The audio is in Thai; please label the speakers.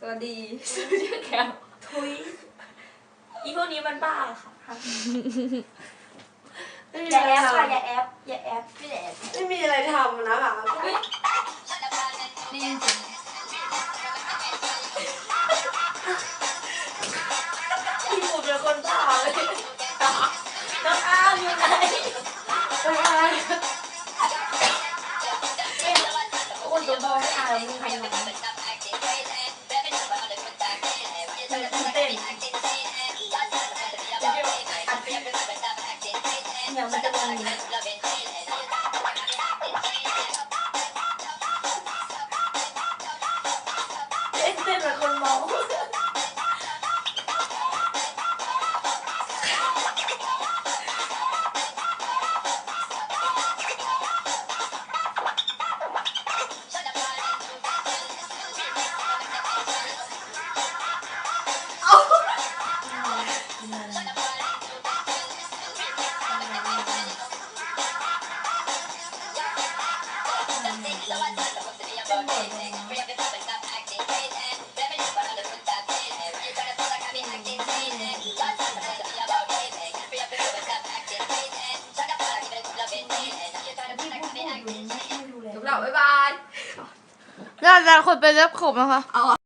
Speaker 1: สวัสดี
Speaker 2: ชื่อแก้ว
Speaker 1: ทุยอีพวกนี้มันบ้าค่ะ
Speaker 3: ไม่มี
Speaker 1: อย่า
Speaker 3: อะไร
Speaker 1: แอปค่ะ
Speaker 3: ทำ
Speaker 1: อย่าแอปอย่าแอป
Speaker 2: พี่แหละ
Speaker 3: ไม่มีอะไรทำนะคะ
Speaker 1: เฮ้ย
Speaker 2: นี่จริง
Speaker 1: พี่หมูเป็นคนบ้าเลยน้องอ้าวอยู่ไหน
Speaker 3: ไม่อะไร
Speaker 1: โอ้ยตัวบอลไม่อายมึงใคร เนี่ยมันจะ
Speaker 2: จบแล้วบ๊ายบาย
Speaker 4: น่าจะคนเป็นเล็บขบนะคะ
Speaker 2: เอา